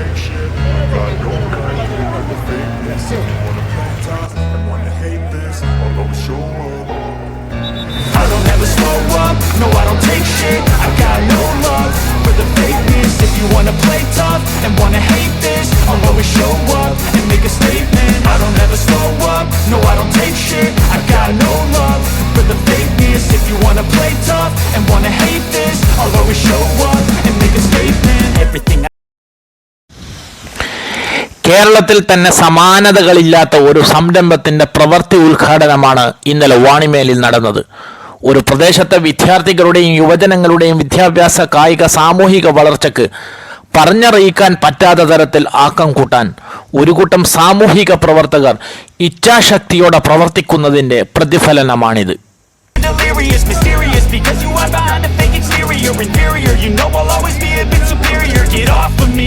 take shit. Wanna hate this, I'll always show up. I don't ever slow up, no I don't take shit I got no love for the fakeness If you wanna play tough and wanna hate this I'll always show up and make a statement കേരളത്തിൽ തന്നെ സമാനതകളില്ലാത്ത ഒരു സംരംഭത്തിന്റെ പ്രവൃത്തി ഉദ്ഘാടനമാണ് ഇന്നലെ വാണിമേലിൽ നടന്നത്. ഒരു പ്രദേശത്തെ വിദ്യാർത്ഥികളുടെയും യുവജനങ്ങളുടെയും വിദ്യാഭ്യാസ കായിക സാമൂഹിക വളർച്ചയ്ക്ക് പറഞ്ഞറിയിക്കാൻ പറ്റാത്ത തരത്തിൽ ആക്കം കൂട്ടാൻ ഒരു കൂട്ടം സാമൂഹിക പ്രവർത്തകർ ഇച്ഛാശക്തിയോടെ പ്രവർത്തിക്കുന്നതിന്റെ പ്രതിഫലനമാണിത്. Get off of me,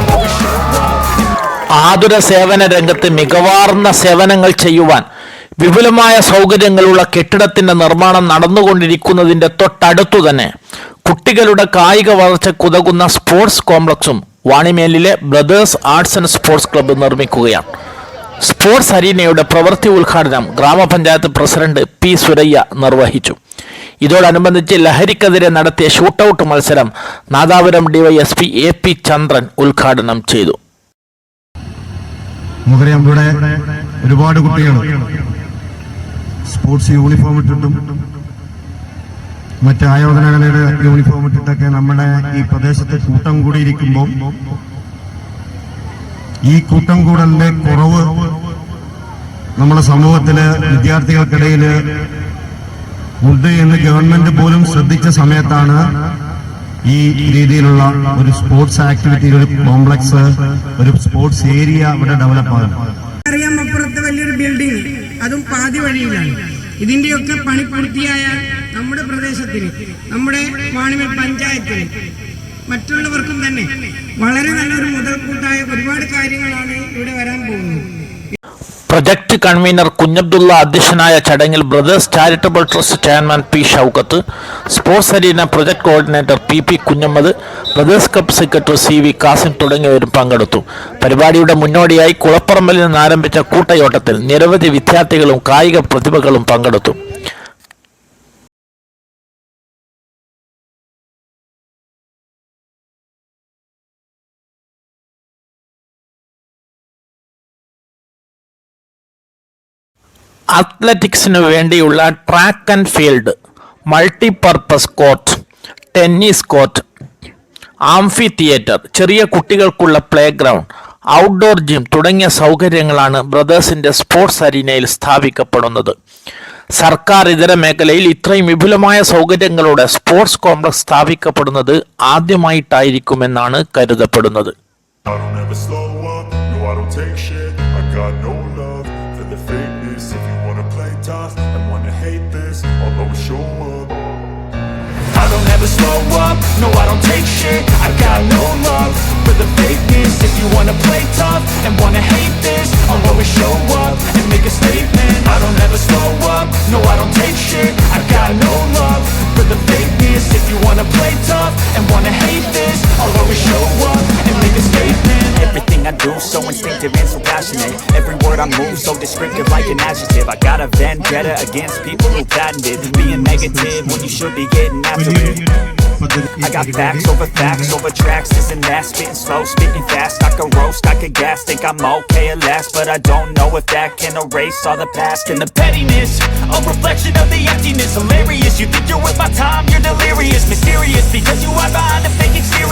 ആതുര സേവന രംഗത്ത് മികവാർന്ന സേവനങ്ങൾ ചെയ്യുവാൻ വിപുലമായ സൗകര്യങ്ങളുള്ള കെട്ടിടത്തിന്റെ നിർമ്മാണം നടന്നുകൊണ്ടിരിക്കുന്നതിന്റെ തൊട്ടടുത്തു തന്നെ കുട്ടികളുടെ കായിക വളർച്ചയ്ക്കുതകുന്ന സ്പോർട്സ് കോംപ്ലക്സും വാണിമേലിലെ brothers arts and sports club നിർമ്മിക്കുകയാണ്. Sports അരീനയുടെ പ്രവൃത്തി ഉദ്ഘാടനം ഗ്രാമപഞ്ചായത്ത് പ്രസിഡന്റ് പി സുരയ്യ നിർവഹിച്ചു. ഇതോടനുബന്ധിച്ച് ലഹരിക്കെതിരെ നടത്തിയ ഷൂട്ടൌട്ട് മത്സരം Nadapuram DYSP A P Chandran ഉദ്ഘാടനം ചെയ്തു. നമുക്കറിയാം ഇവിടെ ഒരുപാട് കുട്ടികൾ. സ്പോർട്സ് യൂണിഫോം ഇട്ടിട്ടും മറ്റ് ആയോധനകലയുടെ യൂണിഫോം ഇട്ടിട്ടൊക്കെ നമ്മുടെ ഈ പ്രദേശത്ത് കൂട്ടം കൂടിയിരിക്കുമ്പോൾ ഈ കൂട്ടം കൂടലിന്റെ കുറവ് നമ്മുടെ സമൂഹത്തിൽ വിദ്യാർത്ഥികൾക്കിടയിൽ ഉണ്ട് എന്ന് ഗവൺമെന്റ് പോലും ശ്രദ്ധിച്ച സമയത്താണ് ഈ രീതിയിലുള്ള ഒരു സ്പോർട്സ് ആക്ടിവിറ്റി ഒരു കോംപ്ലക്സ് ഒരു സ്പോർട്സ് ഏരിയ ഇവിടെ ഡെവലപ്പ് ആകും അറിയാം അപ്പുറത്ത് വലിയൊരു ബിൽഡിംഗ് അതും പാതി വഴിയിലാണ്. ഇതിന്റെയൊക്കെ പണി പൂർത്തിയായ നമ്മുടെ പ്രദേശത്തിന് നമ്മുടെ വാണിമൽ പഞ്ചായത്തിന് മറ്റുള്ളവർക്കും തന്നെ വളരെ നല്ലൊരു മുതൽക്കൂട്ടായ ഒരുപാട് കാര്യങ്ങളാണ് ഇവിടെ വരാൻ പോകുന്നത്. പ്രൊജക്ട് കൺവീനർ കുഞ്ഞബ്ദുള്ള അധ്യക്ഷനായ ചടങ്ങിൽ brothers charitable trust chairman P Shoukath sports arena project coordinator P P Kunhammad brothers cup secretary C V Kasim തുടങ്ങിയവരും പങ്കെടുത്തു. പരിപാടിയുടെ മുന്നോടിയായി കുളപ്പറമ്പിൽ നിന്ന് ആരംഭിച്ച കൂട്ടയോട്ടത്തിൽ നിരവധി വിദ്യാർത്ഥികളും കായിക പ്രതിഭകളും പങ്കെടുത്തു. അത്ലറ്റിക്സിനു വേണ്ടിയുള്ള track and field multipurpose court tennis court amphitheatre ചെറിയ കുട്ടികൾക്കുള്ള പ്ലേ ഗ്രൗണ്ട് ഔട്ട്ഡോർ ജിം തുടങ്ങിയ സൗകര്യങ്ങളാണ് ബ്രദേഴ്സിന്റെ സ്പോർട്സ് അരീനയിൽ സ്ഥാപിക്കപ്പെടുന്നത് സർക്കാർ ഇതര മേഖലയിൽ ഇത്രയും വിപുലമായ സൗകര്യങ്ങളോടെ സ്പോർട്സ് കോംപ്ലക്സ് സ്ഥാപിക്കപ്പെടുന്നത് ആദ്യമായിട്ടായിരിക്കുമെന്നാണ് കരുതപ്പെടുന്നത് I don't ever slow up, no I don't take shit. I got no love for the fakeness. Tough and wanna hate this, I'll always show up. I don't ever slow up, no I don't take shit I got no love for the fakeness. If you wanna play tough and wanna hate this I'll always show up and make a statement. I don't ever slow up, no I don't take shit I got no love for the fakeness. If you wanna play tough and wanna hate this I'll always show up and make a statement. Everything I do so instinctive and so passionate Every word I move so descriptive like an adjective I got a vendetta against people who patented Being negative when you should be getting after it I got facts over facts over tracks, this and that, spitting slow, spitting fast. I could roast, I could gas, think I'm okay at last, but I don't know if that can erase all the past and the pettiness. A reflection of the emptiness, hilarious. You think you're worth my time, you're delirious, mysterious, because you are behind a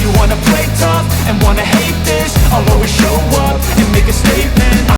you wanna play tough and wanna hate this I'll always show up and make a statement.